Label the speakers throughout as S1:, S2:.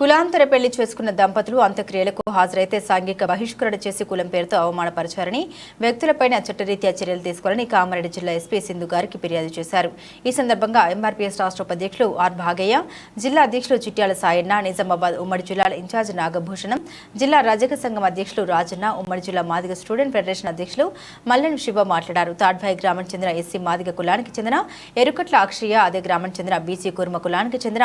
S1: కులాంతర పెళ్ళి చేసుకున్న దంపతులు అంత్యక్రియలకు హాజరైతే సాంఘిక బహిష్కరణ చేసి కులం పేరుతో అవమానపరిచారని వ్యక్తులపైన చట్టరీత్యా చర్యలు తీసుకోవాలని కామారెడ్డి జిల్లా ఎస్పీ సింధు గారికి ఫిర్యాదు చేశారు. ఈ సందర్భంగా ఎంఆర్పీఎస్ రాష్ట్ర ఉపాధ్యక్షులు ఆర్ భాగయ్య జిల్లా అధ్యక్షులు చిట్యాల సాయన్న నిజామాబాద్ ఉమ్మడి జిల్లాల ఇన్ఛార్జ్ నాగభూషణం జిల్లా రజక సంఘం అధ్యక్షులు రాజన్న ఉమ్మడి జిల్లా మాదిగ స్టూడెంట్ ఫెడరేషన్ అధ్యక్షులు మల్లెన్ శివ మాట్లాడారు. తాడ్భాయ్ గ్రామం చెందిన ఎస్సీ మాదిగ కులానికి చెందిన ఎరుకట్ల అక్షయ్య అదే గ్రామం చెందిన బీసీ కుర్మ కులానికి చెందిన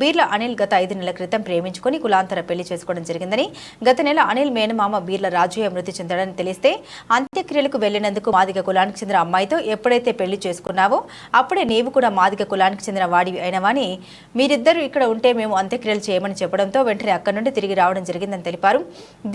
S1: బీర్ల అనిల్ గత ఐదు నెలల క్రితం ప్రేమించుకుని కులాంతర పెళ్ళి చేసుకోవడం జరిగిందని గత నెల అనిల్ మేనమామ బీర్ల రాజయ్య మృతి చెందడని తెలిస్తే అంత్యక్రియలకు వెళ్ళినందుకు మాదిగ కులానికి చెందిన అమ్మాయితో ఎప్పుడైతే పెళ్ళి చేసుకున్నావో అప్పుడే నీవు కూడా మాదిగ కులానికి చెందిన వాడివి అయినవని మీరిద్దరూ ఇక్కడ ఉంటే మేము అంత్యక్రియలు చేయమని చెప్పడంతో వెంటనే అక్కడి నుండి తిరిగి రావడం జరిగిందని తెలిపారు.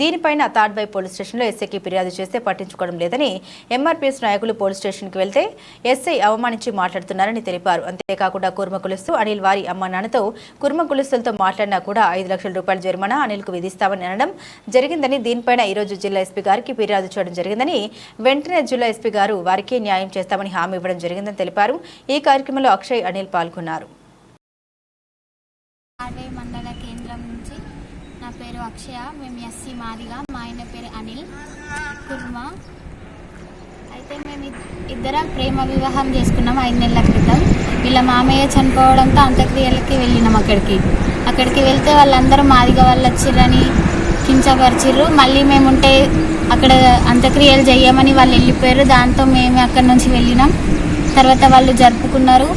S1: దీనిపైన తాడ్బై పోలీస్ స్టేషన్లో ఎస్ఐకి ఫిర్యాదు చేస్తే పట్టించుకోవడం లేదని ఎంఆర్పీఎస్ నాయకులు పోలీస్ స్టేషన్కి వెళ్తే ఎస్ఐ అవమానించి మాట్లాడుతున్నారని తెలిపారు. అంతేకాకుండా కుర్మ కులుస్తూ అనిల్ వారి అమ్మ నాన్నతో కుర్మ కులుస్తులతో మాట్లాడినా కూడా ఐదు లక్షల రూపాయల జరిమానా అనిల్కు విధిస్తామని అనడం జరిగిందని దీనిపైన ఈరోజు జిల్లా ఎస్పీ గారికి ఫిర్యాదు చేయడం జరిగిందని వెంటనే జిల్లా ఎస్పీ గారు వారికి న్యాయం చేస్తామని హామీ ఇవ్వడం జరిగిందని తెలిపారు. ఈ కార్యక్రమంలో అక్షయ్ అనిల్ పాల్గొన్నారు.
S2: మండల కేంద్రం నుంచి నా పేరు అక్షయ మేము ఎస్సీ మాదిగా మా ఆయన పేరు అనిల్ కుర్మ. అయితే మేము ఇద్దరం ప్రేమ వివాహం చేసుకున్నాం ఐదు నెలల క్రితం. వీళ్ళ మామయ్య చనిపోవడంతో అంత్యక్రియలకి వెళ్ళినాం అక్కడికి. అక్కడికి వెళ్తే వాళ్ళందరూ మాదిగా వాళ్ళు వచ్చిర్రని కించపరిచిర్రు. మళ్ళీ మేము ఉంటే అక్కడ అంత్యక్రియలు చేయమని వాళ్ళు వెళ్ళిపోయారు. దాంతో మేము అక్కడి నుంచి వెళ్ళినాం. తర్వాత వాళ్ళు జరుపుకున్నారు.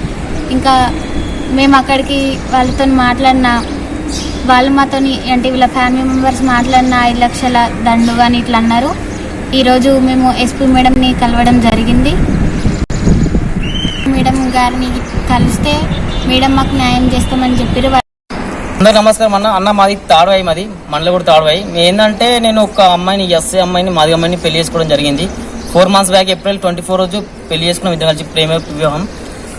S2: ఇంకా మేము అక్కడికి వాళ్ళతో మాట్లాడిన వాళ్ళు మాతోని అంటే వీళ్ళ ఫ్యామిలీ మెంబర్స్ మాట్లాడిన ఐదు లక్షల దండు కానీ ఇట్లా అన్నారు. ఈరోజు మేము ఎస్పీ మేడంని కలవడం జరిగింది. మేడం గారిని కలిస్తే మేడం మాకు న్యాయం చేస్తామని చెప్పారు
S3: అందరు నమస్కారం అన్న. అన్న మాది తాడువాయి మాది మనలో కూడా తాడువాయి ఏంటంటే నేను ఒక అమ్మాయిని ఎస్ఏ అమ్మాయిని మాది అమ్మాయిని పెళ్ళి చేసుకోవడం జరిగింది. Four months back April twenty four రోజు పెళ్ళి చేసుకున్నాం ఇద్దరు కలిసి ప్రేమ వివాహం.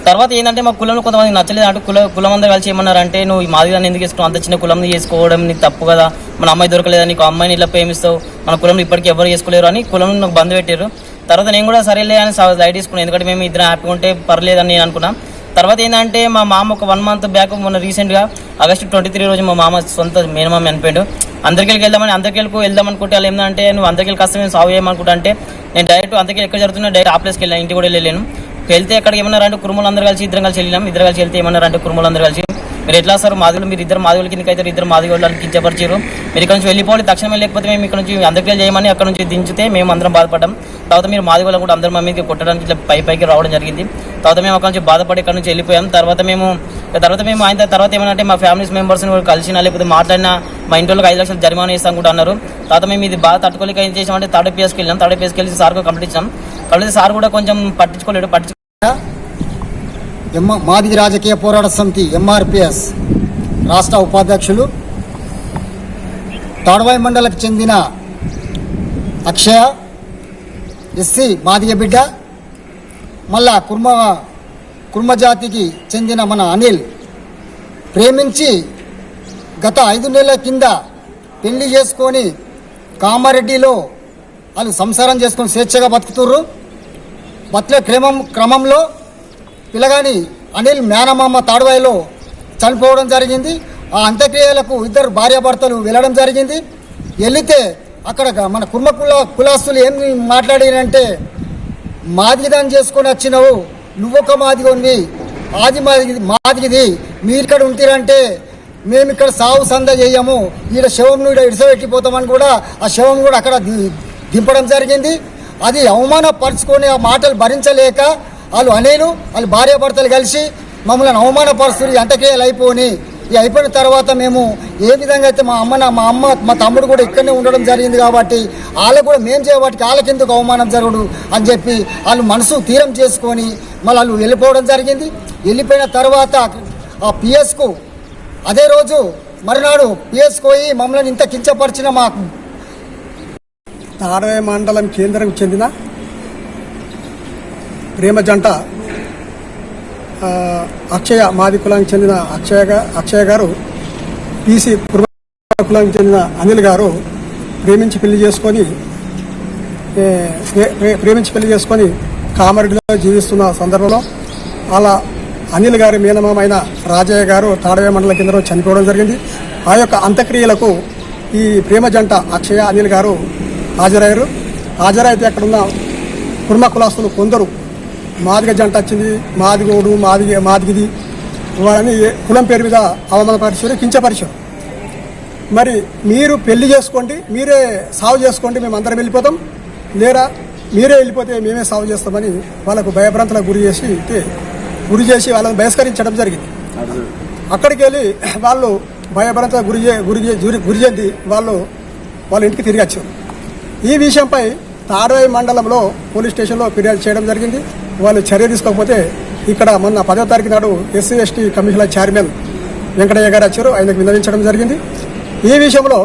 S3: తర్వాత ఏంటంటే మా కులంలో కొంతమంది నచ్చలేదు అంటే కుల కులం అందరూ కలిసి ఏమన్నారంటే నువ్వు ఈ మాది ఎందుకు చేసుకున్నావు? అంత చిన్న కులం చేసుకోవడం నీకు తప్పు కదా. మన అమ్మాయి దొరకలేదా నీకు అమ్మాయిని ఇట్లా ప్రేమిస్తావు. మన కులంలో ఇప్పటికీ ఎవరు చేసుకోలేరు అని కులం నాకు బంద్ పెట్టారు. తర్వాత నేను కూడా సరేలే అని లైట్ తీసుకున్నాను. ఎందుకంటే మేము ఇద్దరు హ్యాపీగా ఉంటే పర్లేదని నేను అనుకున్నా. తర్వాత ఏంటంటే మా మామ ఒక వన్ మంత్ బ్యాక్ మొన్న రీసెంట్గా ఆగస్టు ట్వంటీ త్రీ రోజు మా మామ సొంత మేనమామ చనిపోయాడు. అందరికెళ్ళకి వెళ్దామని అందరికెళ్ళకు వెళ్దాం అనుకుంటే వాళ్ళు ఏంటంటే నువ్వు అందరికెళ్ళి కష్టం మేము సాగు చేయమనుకుంటా అంటే నేను డైరెక్ట్ అందరికీ ఎక్కడ జరుగుతున్నా డైరెక్ట్ ఆ ప్లేస్కి వెళ్ళాను ఇంటి కూడా వెళ్ళలేను. వెళ్తే అక్కడికి ఏమన్నారంటే కురుములు అందరూ కలిసి ఇద్దరం కలిసి వెళ్ళినాం. ఇద్దరు కలిసి వెళ్తే ఏమన్నారంటే కురుములు అందరూ కలిసి. మీరు ఎట్లా సార్? మాదిగలు మీరు ఇద్దరు మాదిగల కిందకి అయితే ఇద్దరు మాదిగోళ్ళని కించపరిచారు మీరు ఇక్కడ నుంచి వెళ్ళిపోవాలి తక్షణమే లేకపోతే మేము ఇక్కడ నుంచి అందరికీ చేయమని అక్కడ నుంచి దించితే మేము అందరం బాధపడ్డాం. తర్వాత మీరు మాదిగోళ్ళని కూడా అందరం మా మీదకి కొట్టడానికి ఇట్లా పై పైకి రావడం జరిగింది. తర్వాత మేము అక్కడ నుంచి బాధపడి ఇక్కడ నుంచి వెళ్ళిపోయాం. తర్వాత మేము తర్వాత మేము ఆయన తర్వాత ఏమంటే మా ఫ్యామిలీస్ మెంబర్స్ని కలిసినా లేకపోతే మాట్లాడినా మా ఇంట్లో ఐదు లక్షలు జరిమానా ఇస్తాం కూడా అన్నారు. తర్వాత మేము ఇది బాగా తట్టుకోలేక ఏం చేసామంటే థర్డ్ పిఎస్కి వెళ్ళాం థర్డ్ పిఎస్కి వెళ్ళి సార్కు కంప్లీట్ ఇచ్చాం కంప్లీట్ సార్ కూడా కొంచెం పట్టించుకోలేడు పట్టించు
S4: మాదిగ రాజకీయ పోరాట సమితి ఎంఆర్పిఎస్ రాష్ట్ర ఉపాధ్యక్షులు తాడవాయి మండలకు చెందిన అక్షయ ఎస్సీ మాదిగ బిడ్డ మళ్ళా కుర్మ కుర్మ జాతికి చెందిన మన అనిల్ ప్రేమించి గత ఐదు నెలల కింద పెళ్ళి చేసుకొని కామారెడ్డిలో వాళ్ళు సంసారం చేసుకొని స్వేచ్ఛగా బతుకుతుర్రు. బతుల క్రమం క్రమంలో పిల్లగాని అనిల్ మేనమామ తాడువాయిలో చనిపోవడం జరిగింది. ఆ అంత్యక్రియలకు ఇద్దరు భార్యాభర్తలు వెళ్ళడం జరిగింది. వెళితే అక్కడ మన కుర్మ కుల కులాస్తులు ఏం మాట్లాడినంటే మాదిగిదాన్ని చేసుకొని ఒక నువ్వొక మాదిగోనివి ఆది మాదిగి మాదిగిది మీరు ఇక్కడ ఉంటిరంటే మేము ఇక్కడ సాగు సంద చేయము ఈడ శవం ఈడ ఇడిసబెట్టిపోతామని కూడా ఆ శవం కూడా అక్కడ దింపడం జరిగింది. అది అవమానపరుచుకొని ఆ మాటలు భరించలేక వాళ్ళు అనేలు వాళ్ళు భార్యాభర్తలు కలిసి మమ్మల్ని అవమానపరుస్తుంది అంతకేయాలు అయిపోని. ఈ అయిపోయిన తర్వాత మేము ఏ విధంగా అయితే మా అమ్మ నా- మా అమ్మ మా తమ్ముడు కూడా ఇక్కడనే ఉండడం జరిగింది కాబట్టి వాళ్ళకు కూడా మేము చేయబట్టి వాళ్ళకి ఎందుకు అవమానం జరగడు అని చెప్పి వాళ్ళు మనసు తీరం చేసుకొని మళ్ళీ వాళ్ళు వెళ్ళిపోవడం జరిగింది. వెళ్ళిపోయిన తర్వాత ఆ పిఎస్కు అదే రోజు మరునాడు పిఎస్కు పోయి మమ్మల్ని ఇంత కించపరిచిన మా
S5: తాడవే మండలం కేంద్రం చెందిన ప్రేమ జంట అక్షయ మాది కులానికి చెందిన అక్షయ అక్షయ గారు పీసీ కుర్మ కులానికి చెందిన అనిల్ గారు ప్రేమించి పెళ్ళి చేసుకొని ప్రేమించి పెళ్ళి చేసుకొని కామరెడ్డిలో జీవిస్తున్న సందర్భంలో అలా అనిల్ గారి మీనమామైన రాజయ్య గారు తాడవే మండల కేంద్రం చనిపోవడం జరిగింది. ఆ యొక్క అంత్యక్రియలకు ఈ ప్రేమ జంట అక్షయ అనిల్ గారు హాజరయ్యారు. హాజరైతే అక్కడున్న కుర్మ కులాస్తులు కొందరు మాదిగ జంట వచ్చింది మాదిగోడు మాదిగ మాదిగిది. వాళ్ళని కులం పేరు మీద అవమానపరిచారు కించపరిచారు. మరి మీరు పెళ్ళి చేసుకోండి మీరే సాగు చేసుకోండి మేము అందరం వెళ్ళిపోతాం. లేరా మీరే వెళ్ళిపోతే మేమే సాగు చేస్తామని వాళ్ళకు భయభ్రాంతలకు గురి చేసి గురి చేసి వాళ్ళని బహిష్కరించడం జరిగింది. అక్కడికి వెళ్ళి వాళ్ళు భయభ్రాంతలకు గురి గురి- గురి చెంది వాళ్ళు వాళ్ళ ఇంటికి తిరిగి వచ్చారు. ఈ విషయంపై తాడవాయి మండలంలో పోలీస్ స్టేషన్లో ఫిర్యాదు చేయడం జరిగింది. వాళ్ళు చర్య తీసుకోకపోతే ఇక్కడ మొన్న పదో తారీఖు నాడు SC ST commissioner chairman Venkataiah గారు వచ్చారు. ఆయనకు విన్నవించడం జరిగింది. ఈ విషయంలో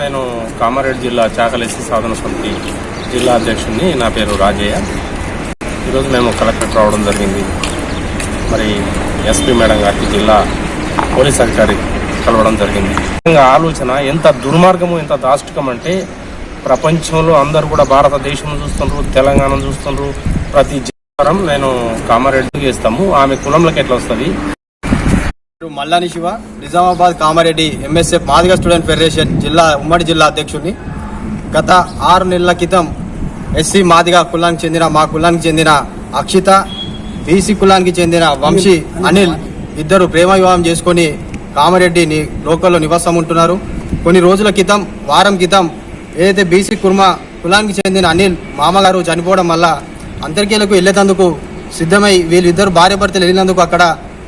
S6: నేను కామారెడ్డి జిల్లా చాకలేసి సాధన సమితి జిల్లా అధ్యక్షుడిని. నా పేరు రాజయ్య. ఈరోజు మేము కలెక్టర్ రావడం జరిగింది. మరి ఎస్పీ మేడం గారికి జిల్లా పోలీస్ అధికారి కలవడం జరిగింది. ఆలోచన ఎంత దుర్మార్గము ఎంత దాష్టికం అంటే ప్రపంచంలో అందరూ కూడా భారతదేశం చూస్తుండ్రు తెలంగాణ చూస్తుండ్రు. ప్రతి జిల్లా నేను కామారెడ్డి చేస్తాము. ఆమె కులంలోకి ఎట్లా వస్తుంది?
S7: Mallani Shiva. Nizamabad Kamareddy MSF Madiga student federation జిల్లా ఉమ్మడి జిల్లా అధ్యక్షుడిని. గత ఆరు నెలల క్రితం ఎస్సీ మాదిగ కులానికి చెందిన మా కులానికి చెందిన అక్షిత బీసీ కులానికి చెందిన వంశీ అనిల్ ఇద్దరు ప్రేమ వివాహం చేసుకొని కామారెడ్డి లోకల్లో నివాసం ఉంటున్నారు. కొన్ని రోజుల క్రితం వారం క్రితం ఏదైతే బీసీ కుర్మ కులానికి చెందిన అనిల్ మామగారు చనిపోవడం వల్ల అంతర్కీలకు వెళ్ళేటందుకు సిద్ధమై వీళ్ళిద్దరు భార్య భర్తలు వెళ్ళినందుకు అక్కడ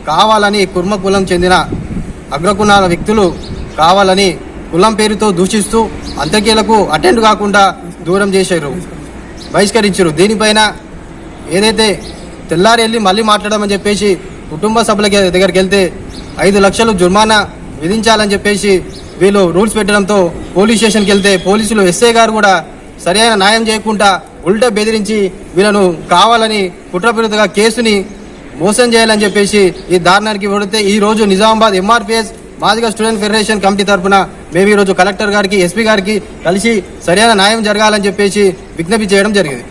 S7: కావాలని కుర్మ కులం చెందిన అగ్రకులాల వ్యక్తులు కావాలని కులం పేరుతో దూషిస్తూ అంతర్కీలకు అటెండ్ కాకుండా దూరం చేశారు. బహిష్కరించారు. దీనిపైన ఏదైతే తెల్లారి వెళ్ళి మళ్ళీ మాట్లాడమని చెప్పేసి కుటుంబ సభ్యుల దగ్గరికి వెళ్తే ఐదు లక్షలు జుర్మానా విధించాలని చెప్పేసి వీళ్ళు రూల్స్ పెట్టడంతో పోలీస్ స్టేషన్కి వెళ్తే పోలీసులు ఎస్ఐ గారు కూడా సరైన న్యాయం చేయకుండా ఉల్టా బెదిరించి వీళ్ళను కావాలని కుట్రపూరితగా కేసుని మోసం చేయాలని చెప్పేసి ఈ దారుణానికి పడితే ఈ రోజు Nizamabad MRPS Madiga student federation committee తరఫున మేము ఈరోజు రోజు కలెక్టర్ గారికి ఎస్పీ గారికి కలిసి సరైన న్యాయం జరగాలని చెప్పేసి విజ్ఞప్తి చేయడం జరిగింది.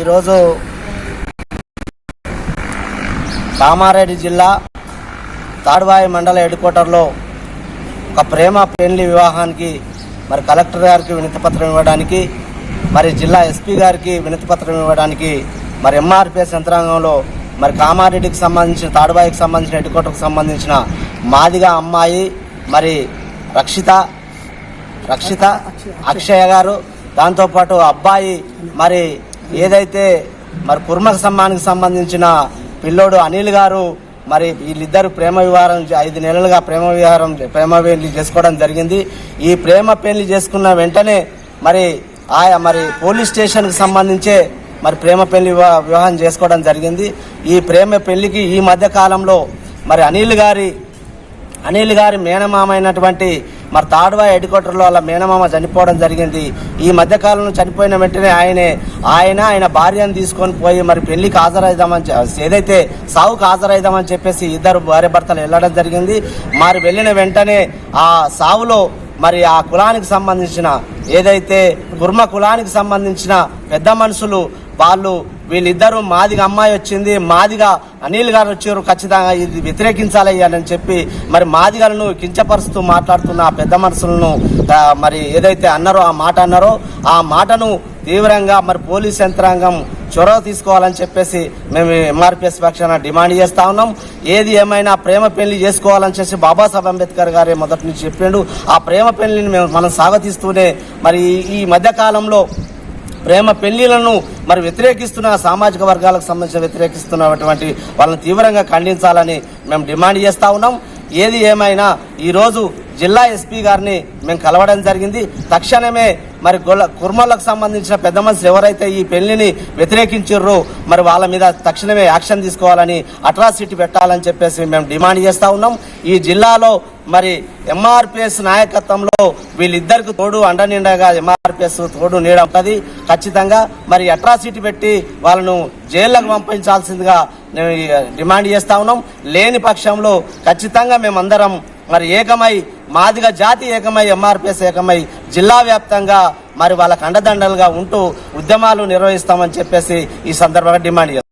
S8: ఈరోజు కామారెడ్డి జిల్లా తాడువాయి మండల హెడ్ క్వార్టర్లో ఒక ప్రేమ పెళ్ళి వివాహానికి మరి కలెక్టర్ గారికి వినతిపత్రం ఇవ్వడానికి మరి జిల్లా ఎస్పీ గారికి వినతిపత్రం ఇవ్వడానికి మరి ఎంఆర్పిఎస్ యంత్రాంగంలో మరి కామారెడ్డికి సంబంధించిన తాడుబాయికి సంబంధించిన హెడ్ క్వార్టర్కి సంబంధించిన మాదిగా అమ్మాయి మరి రక్షిత రక్షిత అక్షయ గారు దాంతోపాటు అబ్బాయి మరి ఏదైతే మరి కుర్మ సమ్మానికి సంబంధించిన పిల్లోడు అనిల్ గారు మరి వీళ్ళిద్దరు ప్రేమ వివాహం ఐదు నెలలుగా ప్రేమ వివాహం ప్రేమ పెళ్ళి చేసుకోవడం జరిగింది. ఈ ప్రేమ పెళ్ళి చేసుకున్న వెంటనే మరి ఆయా మరి పోలీస్ స్టేషన్కి సంబంధించే మరి ప్రేమ పెళ్ళి వివాహం చేసుకోవడం జరిగింది. ఈ ప్రేమ పెళ్ళికి ఈ మధ్య కాలంలో మరి అనిల్ గారి అనిల్ గారి మేనమామ అయినటువంటి మరి తాడువా హెడ్ క్వార్టర్లో వాళ్ళ మేనమామ చనిపోవడం జరిగింది. ఈ మధ్యకాలంలో చనిపోయిన వెంటనే ఆయనే ఆయన ఆయన భార్యను తీసుకొని పోయి మరి పెళ్ళికి హాజరైదామని ఏదైతే సావుకు హాజరైదామని చెప్పేసి ఇద్దరు భార్య భర్తలు వెళ్ళడం జరిగింది. మరి వెళ్ళిన వెంటనే ఆ సావులో మరి ఆ కులానికి సంబంధించిన ఏదైతే కుర్మ కులానికి సంబంధించిన పెద్ద మనుషులు వాళ్ళు వీళ్ళిద్దరూ మాదిగా అమ్మాయి వచ్చింది మాదిగా అనిల్ గారు వచ్చారు ఖచ్చితంగా ఇది వ్యతిరేకించాలి అని చెప్పి మరి మాదిగలను కించపరుస్తూ మాట్లాడుతున్న ఆ పెద్ద మనుషులను మరి ఏదైతే అన్నారో ఆ మాట అన్నారో ఆ మాటను తీవ్రంగా మరి పోలీస్ యంత్రాంగం చొరవ తీసుకోవాలని చెప్పేసి మేము ఎంఆర్పిఎస్ పక్షాన డిమాండ్ చేస్తా ఉన్నాం. ఏది ఏమైనా ప్రేమ పెళ్ళి చేసుకోవాలని చెప్పి బాబాసాహెబ్ అంబేద్కర్ గారే మొదటి నుంచి చెప్పిండు. ఆ ప్రేమ పెళ్ళిని మేము మనం సాగతీస్తూనే మరి ఈ- మధ్యకాలంలో ప్రేమ పెళ్ళిలను మరి వ్యతిరేకిస్తున్న సామాజిక వర్గాలకు సంబంధించిన వ్యతిరేకిస్తున్నటువంటి వాళ్ళని తీవ్రంగా ఖండించాలని మేము డిమాండ్ చేస్తా ఉన్నాం. ఏది ఏమైనా ఈరోజు జిల్లా ఎస్పీ గారిని మేము కలవడం జరిగింది. తక్షణమే మరి గొల్ల కుర్మలకు సంబంధించిన పెద్ద మనుషులు ఎవరైతే ఈ పెళ్ళిని వ్యతిరేకించారో మరి వాళ్ళ మీద తక్షణమే యాక్షన్ తీసుకోవాలని అట్రాసిటీ పెట్టాలని చెప్పేసి మేము డిమాండ్ చేస్తా ఉన్నాం. ఈ జిల్లాలో మరి ఎంఆర్పిఎస్ నాయకత్వంలో వీళ్ళిద్దరికి తోడు అండనిండగా ఎంఆర్పిఎస్ తోడు నీడ ఉంటుంది ఖచ్చితంగా మరి అట్రాసిటీ పెట్టి వాళ్ళను జైళ్ళకు పంపించాల్సిందిగా మేము డిమాండ్ చేస్తా ఉన్నాం. లేని పక్షంలో ఖచ్చితంగా మేమందరం మరి ఏకమై మాదిగా జాతి ఏకమై ఎంఆర్పిఎస్ ఏకమై జిల్లా వ్యాప్తంగా మరి వాళ్ళకు అండదండలుగా ఉంటూ ఉద్యమాలు నిర్వహిస్తామని చెప్పేసి ఈ సందర్భంగా డిమాండ్ చేస్తాం